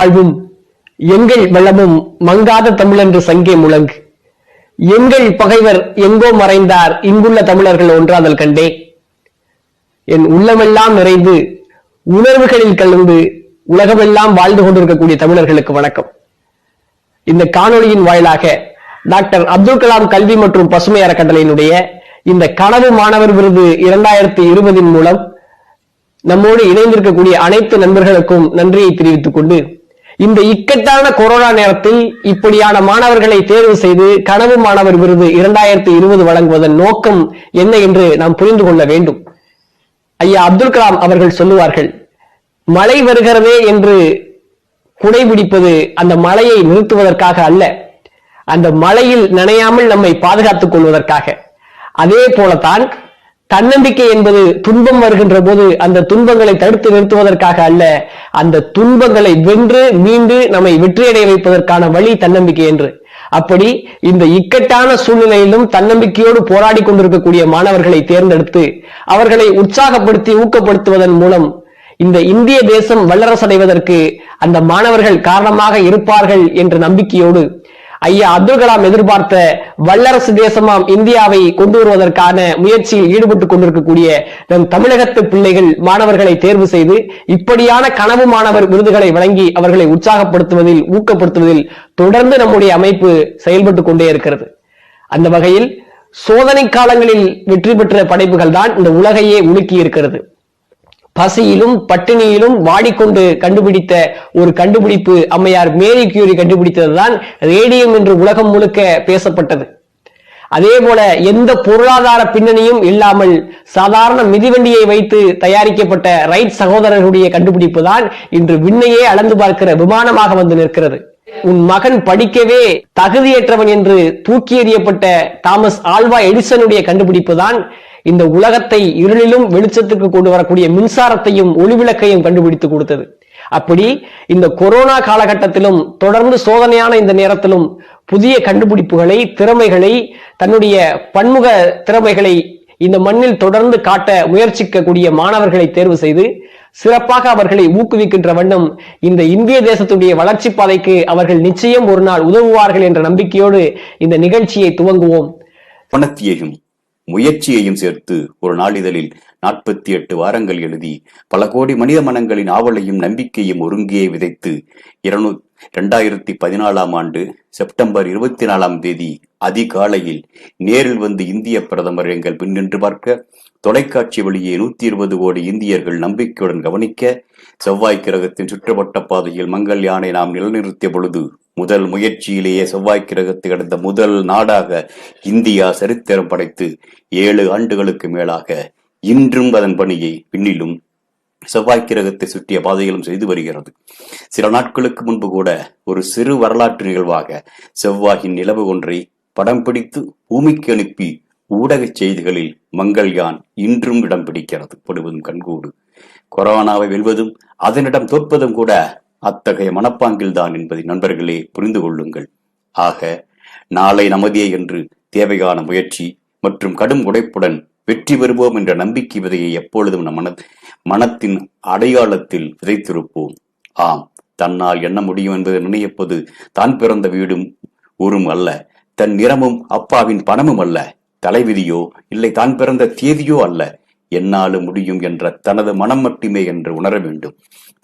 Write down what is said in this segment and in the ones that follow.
வாழ்வும் எங்கள் வளமும் மங்காத தமிழென்று சங்கே முழங்கு. எங்கள் பகைவர் எங்கோ மறைந்தார் இங்குள்ள தமிழர்கள் ஒன்றாதல் கண்டே. என் உள்ளமெல்லாம் நிறைந்து உணர்வுகளில் கலந்து உலகமெல்லாம் வாழ்ந்து கொண்டிருக்கக்கூடிய தமிழர்களுக்கு வணக்கம். இந்த காணொலியின் வாயிலாக டாக்டர் அப்துல் கலாம் கல்வி மற்றும் பசுமை அறக்கட்டளையினுடைய இந்த கனவு மாணவர் விருது இரண்டாயிரத்தி இருபதின் மூலம் நம்மோடு இணைந்திருக்கக்கூடிய அனைத்து நண்பர்களுக்கும் நன்றியை தெரிவித்துக் கொண்டு இந்த இக்கட்டான கொரோனா நேரத்தில் இப்படியான மாணவர்களை தேர்வு செய்து கனவு மாணவர் விருது இரண்டாயிரத்தி இருபது வழங்குவதன் நோக்கம் என்ன என்று நாம் புரிந்து கொள்ள வேண்டும். ஐயா அப்துல் கலாம் அவர்கள் சொல்லுவார்கள் மழை வருகிறதே என்று குடை பிடிப்பது அந்த மழையை நிறுத்துவதற்காக அல்ல அந்த மழையில் நனையாமல் நம்மை பாதுகாத்துக் கொள்வதற்காக. அதே போலத்தான் தன்னம்பிக்கை என்பது துன்பம் வருகின்ற போது அந்த துன்பங்களை தடுத்து நிறுத்துவதற்காக அல்ல அந்த துன்பங்களை வென்று மீண்டு நம்மை வெற்றியடைய வைப்பதற்கான வழி தன்னம்பிக்கை என்று. அப்படி இந்த இக்கட்டான சூழ்நிலையிலும் தன்னம்பிக்கையோடு போராடி கொண்டிருக்கக்கூடிய மாணவர்களை தேர்ந்தெடுத்து அவர்களை உற்சாகப்படுத்தி ஊக்கப்படுத்துவதன் மூலம் இந்த இந்திய தேசம் வல்லரசடைவதற்கு அந்த மாணவர்கள் காரணமாக இருப்பார்கள் என்ற நம்பிக்கையோடு ஐயா அப்துல் கலாம் எதிர்பார்த்த வல்லரசு தேசமாம் இந்தியாவை கொண்டு வருவதற்கான முயற்சியில் ஈடுபட்டுக் கொண்டிருக்கக்கூடிய நம் தமிழகத்து பிள்ளைகள் மாணவர்களை தேர்வு செய்து இப்படியான கனவு மாணவர் விருதுகளை வழங்கி அவர்களை உற்சாகப்படுத்துவதில் ஊக்கப்படுத்துவதில் தொடர்ந்து நம்முடைய அமைப்பு செயல்பட்டுக் கொண்டே இருக்கிறது. அந்த வகையில் சோதனை காலங்களில் வெற்றி பெற்ற படைப்புகள் தான் இந்த உலகையே உலுக்கி இருக்கிறது பசியிலும் பட்டினியிலும் வாடிக்கொண்டு கண்டுபிடித்த ஒரு கண்டுபிடிப்பு அம்மையார் மேரி கியூரி கண்டுபிடித்ததுதான் ரேடியம் என்று உலகம் முழுக்க பேசப்பட்டது. அதே போல எந்த பொருளாதார பின்னணியும் இல்லாமல் சாதாரண மிதிவண்டியை வைத்து தயாரிக்கப்பட்ட ரைட் சகோதரர்களுடைய கண்டுபிடிப்பு தான் இன்று விண்ணையே அளந்து பார்க்கிற விமானமாக வந்து நிற்கிறது. உன் மகன் படிக்கவே தகுதியற்றவன் என்று தூக்கி எறியப்பட்ட தாமஸ் ஆல்வா எடிசனுடைய கண்டுபிடிப்பு தான் இந்த உலகத்தை இருளிலும் வெளிச்சத்துக்கு கொண்டு வரக்கூடிய மின்சாரத்தையும் ஒளிவிளக்கையும் கண்டுபிடித்து கொடுத்தது. அப்படி இந்த கொரோனா காலகட்டத்திலும் தொடர்ந்து சோதனையான இந்த நேரத்திலும் புதிய கண்டுபிடிப்புகளை திறமைகளை தன்னுடைய பன்முக திறமைகளை இந்த மண்ணில் தொடர்ந்து காட்ட முயற்சிக்கக்கூடிய மாணவர்களை தேர்வு செய்து சிறப்பாக அவர்களை ஊக்குவிக்கின்ற வண்ணம் இந்த இந்திய தேசத்துடைய வளர்ச்சி பாதைக்கு அவர்கள் நிச்சயம் ஒரு நாள் உதவுவார்கள் என்ற நம்பிக்கையோடு இந்த நிகழ்ச்சியை துவங்குவோம். பணத்தையும் முயற்சியையும் சேர்த்து ஒரு நாளிதழில் நாற்பத்தி எட்டு வாரங்கள் எழுதி பல கோடி மனித மனங்களின் ஆவலையும் நம்பிக்கையும் ஒருங்கே விதைத்து இருநூ இரண்டாயிரத்தி பதினாலாம் ஆண்டு செப்டம்பர் இருபத்தி நாலாம் தேதி அதிகாலையில் நேரில் வந்து இந்திய பிரதமர் எங்கள் பின் நின்று பார்க்க தொலைக்காட்சி வழியே நூத்தி இருபது கோடி இந்தியர்கள் நம்பிக்கையுடன் கவனிக்க செவ்வாய் கிரகத்தின் சுற்றுவட்ட பாதையில் மங்கள் யானை நாம் நிலைநிறுத்திய பொழுது முதல் முயற்சியிலேயே செவ்வாய் கிரகத்தை கடந்த முதல் நாடாக இந்தியா சரித்திரம் படைத்து ஏழு ஆண்டுகளுக்கு மேலாக இன்றும் அதன் பணியை பின்னிலும் செவ்வாய் கிரகத்தை சுற்றிய பாதைகளும் செய்து வருகிறது. சில நாட்களுக்கு முன்பு கூட ஒரு சிறு வரலாற்று நிகழ்வாக செவ்வாயின் நிலவு ஒன்றை படம் பிடித்து பூமிக்கு அனுப்பி ஊடகச் செய்திகளில் மங்கள்யான் இன்றும் இடம் பிடிக்கிறது. படுவதும் கண்கூடு. கொரோனாவை வெல்வதும் அதனிடம் தோற்பதும் கூட அத்தகைய மனப்பாங்கில்தான் என்பதை நண்பர்களே புரிந்து கொள்ளுங்கள். ஆக நாளை நமதே என்று தேவையான முயற்சி மற்றும் கடும் உடைப்புடன் வெற்றி பெறுவோம் என்ற நம்பிக்கை விதையை எப்பொழுதும் நம் மன மனத்தின் அடையாளத்தில் விதைத்திருப்போம். ஆம் தன்னால் என்ன முடியும் என்பதை நினைப்பது தான் பிறந்த வீடும் ஊரும் அல்ல. தன் நிறமும் அப்பாவின் பணமும் அல்ல. தலைவிதியோ இல்லை தான் பிறந்த தேதியோ அல்ல. என்னாலும் முடியும் என்ற தனது மனம் மட்டுமே என்று உணர வேண்டும்.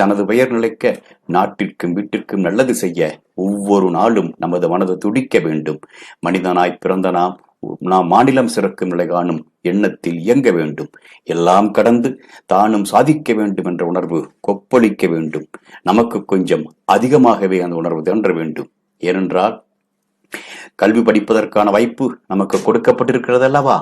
தனது பெயர் நிலைக்க நாட்டிற்கும் வீட்டிற்கும் நல்லது செய்ய ஒவ்வொரு நாளும் நமது மனது துடிக்க வேண்டும். மனிதனாய் பிறந்த நாம் நாம் மாநிலம் சிறக்கும் நிலை காணும் எண்ணத்தில் இயங்க வேண்டும். எல்லாம் கடந்து தானும் சாதிக்க வேண்டும் என்ற உணர்வு கொப்பளிக்க வேண்டும். நமக்கு கொஞ்சம் அதிகமாகவே அந்த உணர்வு தோன்ற வேண்டும். ஏனென்றால் கல்வி படிப்பதற்கான வாய்ப்பு நமக்கு கொடுக்கப்பட்டிருக்கிறது அல்லவா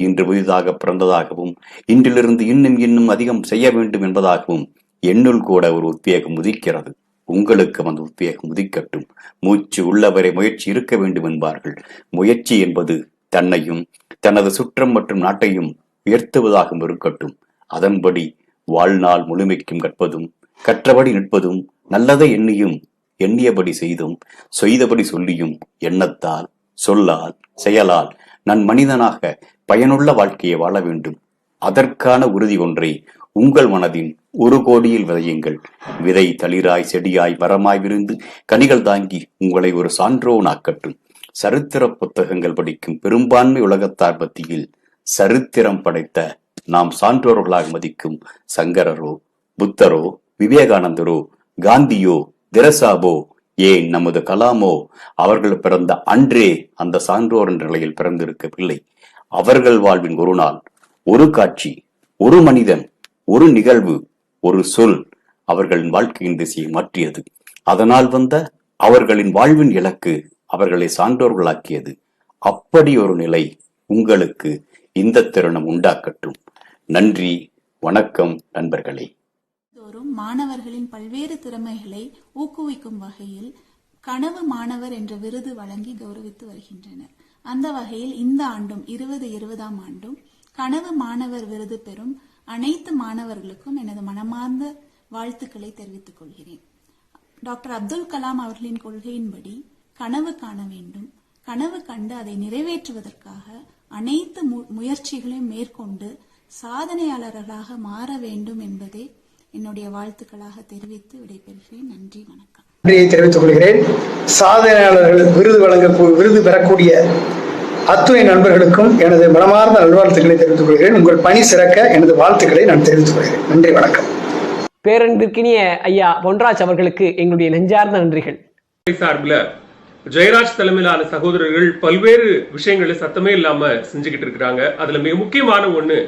இன்று புதிதாக பிறந்ததாகவும் இன்றிலிருந்து இன்னும் இன்னும் அதிகம் செய்ய வேண்டும் என்பதாகவும் என்னுள் கூட ஒரு உத்வேகம் உதிக்கிறது. உங்களுக்கும் அந்த உத்வேகம் உதிக்கட்டும். மூச்சு உள்ளவரை முயற்சி இருக்க வேண்டும் என்பார்கள். முயற்சி என்பது தன்னையும் தனது சுற்றம் மற்றும் நாட்டையும் உயர்த்துவதாகவும் இருக்கட்டும். அதன்படி வாழ்நாள் முழுமைக்கும் கற்பதும் கற்றபடி நிற்பதும் நல்லதை எண்ணியும் எண்ணியபடி செய்தும் செய்தபடி சொல்லியும் எண்ணத்தால் சொல்லால் செயலால் நன் மனிதனாக பயனுள்ள வாழ்க்கையை வாழ வேண்டும். அதற்கான உறுதி ஒன்றை உங்கள் மனதின் ஒரு கோடியில் விதையுங்கள். விதை தளிராய் செடியாய் மரமாய் விருந்து கனிகள் தாங்கி உங்களை ஒரு சான்றோனாக்கட்டும். சரித்திர புத்தகங்கள் படிக்கும் பெரும்பான்மை உலகத்தார் மத்தியில் சரித்திரம் படைத்த நாம் சான்றோர்களாக மதிக்கும் சங்கரரோ புத்தரோ விவேகானந்தரோ காந்தியோ திரசாபோ ஏன் நமது கலாமோ அவர்கள் பிறந்த அன்றே அந்த சான்றோர் என்ற நிலையில் பிறந்திருக்கவில்லை. அவர்கள் வாழ்வின் ஒரு நாள் ஒரு காட்சி ஒரு மனிதன் ஒரு நிகழ்வு ஒரு சொல் அவர்களின் வாழ்க்கையின் திசையை மாற்றியது. அதனால் வந்த அவர்களின் வாழ்வின் இலக்கு அவர்களை சான்றோர்களாக்கியது. அப்படி ஒரு நிலை உங்களுக்கு இந்த தருணம் உண்டாக்கட்டும். நன்றி வணக்கம் நண்பர்களே. தோறும் மாணவர்களின் பல்வேறு திறமைகளை ஊக்குவிக்கும் வகையில் கனவு மாணவர் என்ற விருது வழங்கி கௌரவித்து வருகின்றனர். அந்த வகையில் இந்த ஆண்டும் இருபது இருபதாம் ஆண்டும் கனவு மாணவர் விருது பெறும் அனைத்து மாணவர்களுக்கும் எனது மனமார்ந்த வாழ்த்துக்களை தெரிவித்துக் கொள்கிறேன். டாக்டர் அப்துல் கலாம் அவர்களின் கொள்கையின்படி கனவு காண வேண்டும். கனவு கண்டு அதை நிறைவேற்றுவதற்காக அனைத்து மு- முயற்சிகளையும் மேற்கொண்டு சாதனையாளர்களாக மாற வேண்டும் என்பதே என்னுடைய வாழ்த்துக்களாக தெரிவித்து விடைபெறுகிறேன். நன்றி வணக்கம். நன்றியை தெரிவித்துக் கொள்கிறேன். சாதனையாளர்கள் விருது வழங்க விருது பெறக்கூடிய அத்துணை நண்பர்களுக்கும் எனது மனமார்ந்த நல்வாழ்த்துக்களை தெரிவித்துக் கொள்கிறேன். உங்கள் பணி சிறக்க எனது வாழ்த்துக்களை நான் தெரிவித்துக் கொள்கிறேன். நன்றி வணக்கம். பேரன்பிற்கினிய ஐயா பொன்ராஜ் அவர்களுக்கு எங்களுடைய நெஞ்சார்ந்த நன்றிகள். சார்பில் ஜெயராஜ் தலைமையிலான சகோதரர்கள் பல்வேறு விஷயங்களை சத்தமே இல்லாம செஞ்சுக்கிட்டு இருக்கிறாங்க. அதுல மிக முக்கியமான ஒண்ணு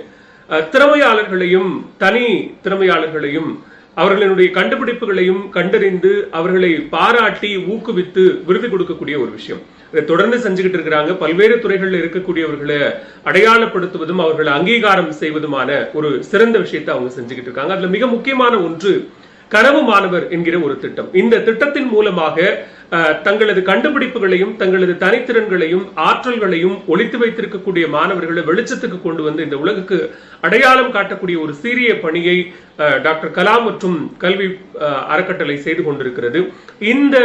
திறமையாளர்களையும் தனி திறமையாளர்களையும் அவர்களினுடைய கண்டுபிடிப்புகளையும் கண்டறிந்து அவர்களை பாராட்டி ஊக்குவித்து விருது கொடுக்கக்கூடிய ஒரு விஷயம். இதை தொடர்ந்து செஞ்சுக்கிட்டு இருக்கிறாங்க. பல்வேறு துறைகளில் இருக்கக்கூடியவர்களை அடையாளப்படுத்துவதும் அவர்களை அங்கீகாரம் செய்வதுமான ஒரு சிறந்த விஷயத்தை அவங்க செஞ்சுக்கிட்டு இருக்காங்க. அதுல மிக முக்கியமான ஒன்று கனவு மாணவர் என்கிற ஒரு திட்டம். இந்த திட்டத்தின் மூலமாக தங்களது கண்டுபிடிப்புகளையும் தங்களது தனித்திறன்களையும் ஆற்றல்களையும் ஒழித்து வைத்திருக்கக்கூடிய மாணவர்களை வெளிச்சத்துக்கு கொண்டு வந்து இந்த உலகுக்கு அடையாளம் காட்டக்கூடிய ஒரு சீரிய பணியை டாக்டர் கலாம் மற்றும் கல்வி அறக்கட்டளை செய்து கொண்டிருக்கிறது. இந்த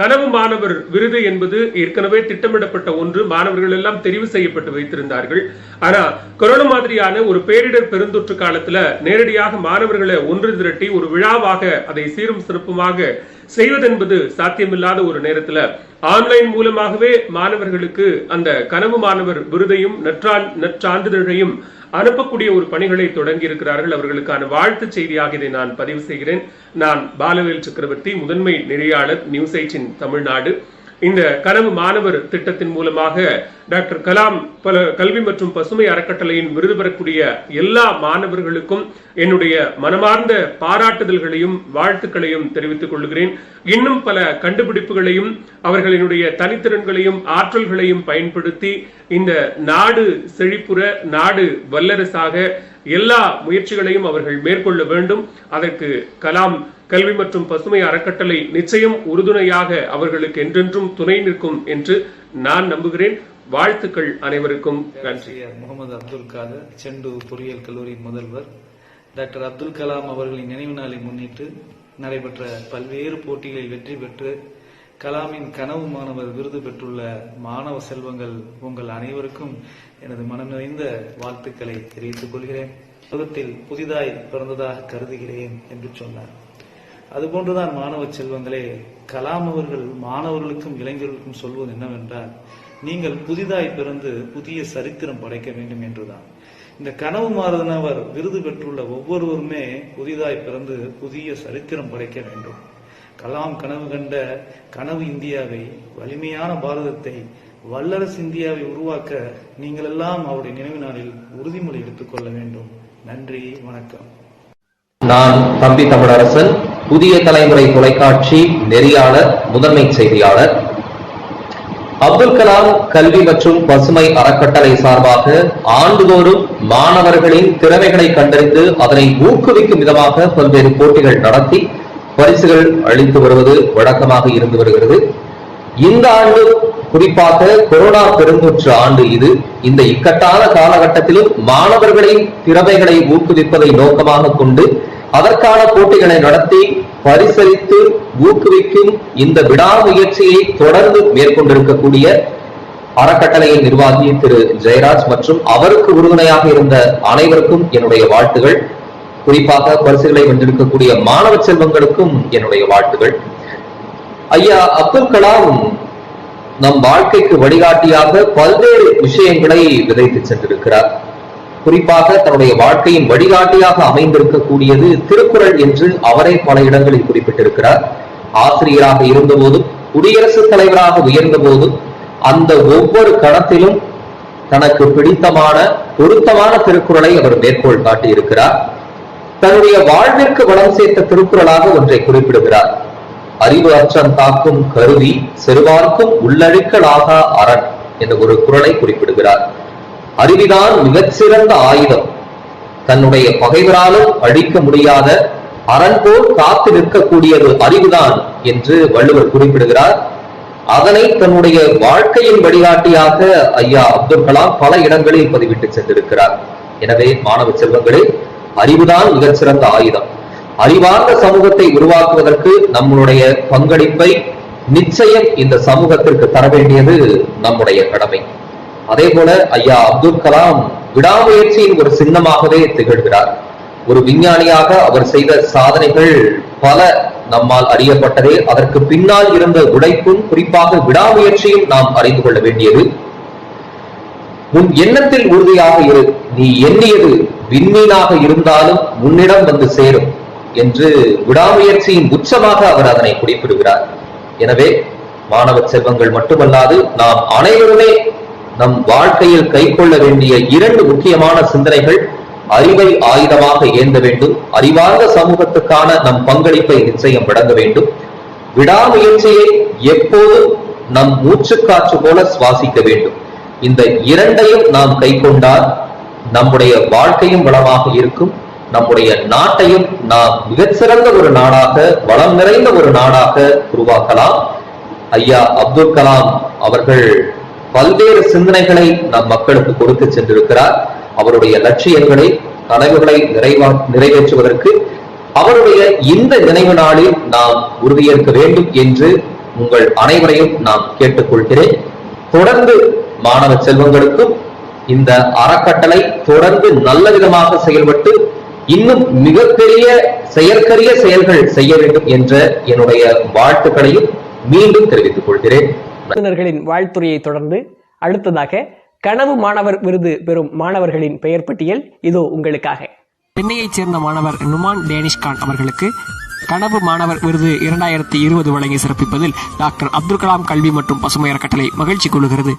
கனவு மாணவர் விருது என்பது ஏற்கனவே திட்டமிடப்பட்ட ஒன்று. மாணவர்கள் எல்லாம் தெரிவு செய்யப்பட்டு வைத்திருந்தார்கள். ஆனா கொரோனா மாதிரியான ஒரு பேரிடர் பெருந்தொற்று காலத்துல நேரடியாக மாணவர்களை ஒன்று திரட்டி ஒரு விழாவாக அதை சீரும் சிறப்புமாக செய்வதென்பது சாத்தியமில்லாத ஒரு நேரத்துல ஆன்லைன் மூலமாகவே மாணவர்களுக்கு அந்த கனவு மாணவர் விருதையும் நற்றான் நற்சான்றிதழையும் அனுப்பக்கூடிய ஒரு பணிகளை தொடங்கி இருக்கிறார்கள். அவர்களுக்கான வாழ்த்து செய்தியாக இதை நான் பதிவு செய்கிறேன். நான் பாலவேல் சக்கரவர்த்தி முதன்மை நெறியாளர் நியூஸ் எயிட்டின் தமிழ்நாடு. இந்த கனவு மாணவர் திட்டத்தின் மூலமாக டாக்டர் கலாம் பல கல்வி மற்றும் பசுமை அறக்கட்டளையின் விருது பெறக்கூடிய எல்லா மாணவர்களுக்கும் என்னுடைய மனமார்ந்த பாராட்டுதல்களையும் வாழ்த்துக்களையும் தெரிவித்துக் கொள்கிறேன். இன்னும் பல கண்டுபிடிப்புகளையும் அவர்களினுடைய தனித்திறன்களையும் ஆற்றல்களையும் பயன்படுத்தி இந்த நாடு செழிப்புற நாடு வல்லரசாக எல்லா முயற்சிகளையும் அவர்கள் மேற்கொள்ள வேண்டும். அதற்கு கலாம் கல்வி மற்றும் பசுமை அறக்கட்டளை நிச்சயம் உறுதுணையாக அவர்களுக்கு என்றென்றும் துணை நிற்கும் என்று நான் நம்புகிறேன். வாழ்த்துக்கள் அனைவருக்கும். நன்றி. முகமது அப்துல் காதர் செண்டு பொறியியல் கல்லூரியின் முதல்வர். டாக்டர் அப்துல் கலாம் அவர்களின் நினைவு நாளை முன்னிட்டு நடைபெற்ற பல்வேறு போட்டிகளில் வெற்றி பெற்று கலாமின் கனவு மாணவர் விருது பெற்றுள்ள மாணவ செல்வங்கள் உங்கள் அனைவருக்கும் எனது மனம் நிறைந்த வாழ்த்துக்களை தெரிவித்துக் கொள்கிறேன். உலகத்தில் புதிதாய் பிறந்ததாக கருதுகிறேன் என்று சொன்னார். அதுபோன்றுதான் மாணவ செல்வங்களே கலாம் அவர்கள் மாணவர்களுக்கும் இளைஞர்களுக்கும் சொல்வது என்னவென்றால் நீங்கள் புதிதாய் பிறந்து புதிய சரித்திரம் படைக்க வேண்டும் என்றுதான். இந்த கனவு மாறுதனவர் விருது பெற்றுள்ள ஒவ்வொருவருமே புதிதாய் பிறந்து புதிய சரித்திரம் படைக்க வேண்டும். கலாம் கனவு கண்ட கனவு இந்தியாவை வலிமையான பாரதத்தை வல்லரசு இந்தியாவை உருவாக்க நீங்கள் எல்லாம் அவருடைய நினைவு நாளில் உறுதிமொழி எடுத்துக்கொள்ள வேண்டும். நன்றி வணக்கம். நான் தம்பி தமிழரசன். புதிய தலைமுறை தொலைக்காட்சி நெறியாளர் முதன்மை செய்தியாளர். அப்துல் கலாம் கல்வி மற்றும் பசுமை அறக்கட்டளை சார்பாக ஆண்டுதோறும் மாணவர்களின் திறமைகளை கண்டறிந்து அதனை ஊக்குவிக்கும் விதமாக பல்வேறு போட்டிகள் நடத்தி பரிசுகள் அளித்து வருவது வழக்கமாக இருந்து வருகிறது. இந்த ஆண்டு குறிப்பாக கொரோனா பெருந்தொற்று ஆண்டு இது. இந்த இக்கட்டான காலகட்டத்திலும் மாணவர்களின் திறமைகளை ஊக்குவிப்பதை நோக்கமாக கொண்டு அதற்கான போட்டிகளை நடத்தி பரிசளித்து ஊக்குவிக்கும் இந்த விடாமுயற்சியை தொடர்ந்து மேற்கொண்டிருக்கக்கூடிய அறக்கட்டளையின் நிர்வாகி திரு ஜெயராஜ் மற்றும் அவருக்கு உறுதுணையாக இருந்த அனைவருக்கும் என்னுடைய வாழ்த்துகள். குறிப்பாக பரிசுகளை வென்றிருக்கக்கூடிய மாணவ செல்வங்களுக்கும் என்னுடைய வாழ்த்துகள். ஐயா அப்துல் கலாம் நம் வாழ்க்கைக்கு வழிகாட்டியாக பல்வேறு விஷயங்களை விதைத்து சென்றிருக்கிறார். குறிப்பாக தன்னுடைய வாழ்க்கையின் வழிகாட்டியாக அமைந்திருக்கக்கூடியது திருக்குறள் என்று அவரே பல இடங்களில் குறிப்பிட்டிருக்கிறார். ஆசிரியராக இருந்தபோதும் குடியரசுத் தலைவராக உயர்ந்த போதும் அந்த ஒவ்வொரு கணத்திலும் தனக்கு பிடித்தமான பொருத்தமான திருக்குறளை அவர் மேற்கோள் காட்டியிருக்கிறார். தன்னுடைய வாழ்விற்கு வளம் சேர்த்த திருக்குறளாக ஒன்றை குறிப்பிடுகிறார். அறிவு அச்சம் தாக்கும் கருவி செருவார்க்கும் உள்ளழுக்கலாக அரண் என்ற ஒரு குறளை குறிப்பிடுகிறார். அறிவிதான் மிகச்சிறந்த ஆயுதம். தன்னுடைய பகைவராலும் அழிக்க முடியாத அரண் போல் காத்து நிற்கக்கூடியது அறிவுதான் என்று வள்ளுவர் குறிப்பிடுகிறார். அதனை தன்னுடைய வாழ்க்கையின் வழிகாட்டியாக ஐயா அப்துல் கலாம் பல இடங்களில் பதிவிட்டு சென்றிருக்கிறார். எனவே மாணவ செல்வங்களே அறிவுதான் மிகச்சிறந்த ஆயுதம். அறிவார்ந்த சமூகத்தை உருவாக்குவதற்கு நம்மளுடைய பங்களிப்பை நிச்சயம் இந்த சமூகத்திற்கு தர வேண்டியது நம்முடைய கடமை. அதே போல ஐயா அப்துல் கலாம் விடாமுயற்சியின் ஒரு சின்னமாகவே திகழ்கிறார். ஒரு விஞ்ஞானியாக அவர் செய்த சாதனைகள் பல நம்மால் அறியப்பட்டதே. அதற்கு பின்னால் இருந்த உழைப்பும் குறிப்பாக விடாமுயற்சியும் நாம் அறிந்து கொள்ள வேண்டியது. உன் எண்ணத்தில் உறுதியாக இரு. நீ எண்ணியது விண்மீனாக இருந்தாலும் உன்னிடம் வந்து சேரும் என்று விடாமுயற்சியின் உச்சமாக அவர் அதனை குறிப்பிடுகிறார். எனவே மாணவ செல்வங்கள் மட்டுமல்லாது நாம் அனைவருமே நம் வாழ்க்கையில் கைக்கொள்ள வேண்டிய இரண்டு முக்கியமான சிந்தனைகள் அறிவை ஆயுதமாக ஏந்த வேண்டும் அறிவார்ந்த சமூகத்துக்கான நம் பங்களிப்பை நிச்சயம் வழங்க வேண்டும். விடாமுயற்சியை எப்போதும் நம் மூச்சு காற்று போல சுவாசிக்க வேண்டும். இந்த இரண்டையும் நாம் கைக்கொண்டால் நம்முடைய வாழ்க்கையும் வளமாக இருக்கும். நம்முடைய நாட்டையும் நாம் மிகச்சிறந்த ஒரு நாடாக வளம் நிறைந்த ஒரு நாடாக உருவாக்கலாம். ஐயா அப்துல் கலாம் அவர்கள் பல்வேறு சிந்தனைகளை நம் மக்களுக்கு கொடுத்து சென்றிருக்கிறார். அவருடைய லட்சியங்களை கனவுகளை நிறைவா நிறைவேற்றுவதற்கு அவருடைய இந்த நினைவு நாளில் நாம் உறுதியேற்க வேண்டும் என்று உங்கள் அனைவரையும் நாம் கேட்டுக்கொள்கிறேன். தொடர்ந்து மாணவ செல்வங்களுக்கும் இந்த அறக்கட்டளை தொடர்ந்து நல்ல விதமாக செயல்பட்டு இன்னும் மிகப்பெரிய செயற்கரிய செயல்கள் செய்ய வேண்டும் என்ற என்னுடைய வாழ்த்துக்களையும் மீண்டும் தெரிவித்துக் கொள்கிறேன். வல்லுநர்களின் வாழ்த்துறையை தொடர்ந்து அடுத்ததாக கனவு மாணவர் விருது பெறும் மாணவர்களின் பெயர் பட்டியல் இதோ உங்களுக்காக. சென்னையைச் சேர்ந்த மாணவர் நுமான் டேனிஷ்கான் அவர்களுக்கு கனவு மாணவர் விருது இரண்டாயிரத்தி இருபது வழங்கி சிறப்பிப்பதில் டாக்டர் அப்துல் கலாம் கல்வி மற்றும் பசுமை அறக்கட்டளை மகிழ்ச்சி கொள்கிறது.